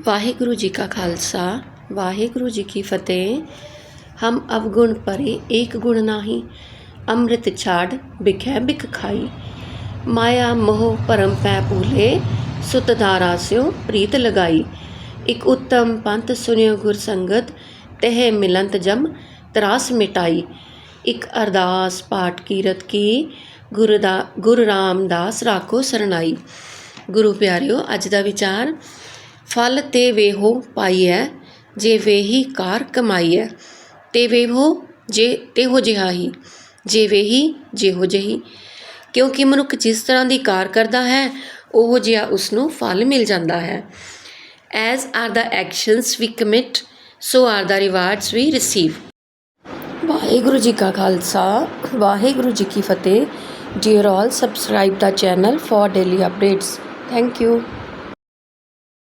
ਵਾਹਿਗੁਰੂ ਜੀ ਕਾ ਖਾਲਸਾ, ਵਾਹਿਗੁਰੂ ਜੀ ਕੀ ਫਤਿਹ। ਹਮ ਅਵਗੁਣ ਪਰੇ ਏਕ ਗੁਣ ਨਾਹੀ, ਅੰਮ੍ਰਿਤ ਛਾੜ ਬਿਖੈ ਬਿਖ ਖਾਈ। ਮਾਇਆ ਮੋਹ ਪਰਮ ਪੈ ਭੂਲੇ, ਸੁਤ ਧਾਰਾ ਸਿਓ ਪ੍ਰੀਤ ਲਗਾਈ। ਇਕ ਉੱਤਮ ਪੰਥ ਸੁਨਿਓ ਗੁਰ ਸੰਗਤ, ਤਹਿ ਮਿਲੰਤ ਜਮ ਤਰਾਸ ਮਿਟਾਈ। ਇਕ ਅਰਦਾਸ ਪਾਠ ਕੀਰਤ ਕੀ, ਗੁਰ ਦਾ ਗੁਰੂ ਰਾਮਦਾਸ ਰਾਖੋ ਸਰਨਾਈ। ਗੁਰੂ ਪਿਆਰਿਓ, ਅੱਜ ਦਾ ਵਿਚਾਰ ਫਲ ਤੇ ਵੇਹੋ ਪਾਈਐ, ਜੇ ਵੇਹੀ ਕਾਰ ਕਮਾਈਐ, ਤੇ ਵੇਹੋ ਜੇ ਤੇਹੋ ਜਿਹਾ ਹੀ, ਜੇ ਵੇਹੀ ਜਿਹੋ ਜਿਹੀ। ਕਿਉਂਕਿ ਮਨੁੱਖ ਜਿਸ ਤਰ੍ਹਾਂ ਦੀ ਕਾਰ ਕਰਦਾ ਹੈ, ਉਹ ਜਿਹਾ ਉਸ ਨੂੰ ਫਲ ਮਿਲ ਜਾਂਦਾ ਹੈ। As are the actions we commit so are the rewards we receive Waheguru ji ਕਾ ਖਾਲਸਾ, ਵਾਹਿਗੁਰੂ ਜੀ ਕੀ ਫਤਿਹ। Dear all subscribe the channel for daily updates thank you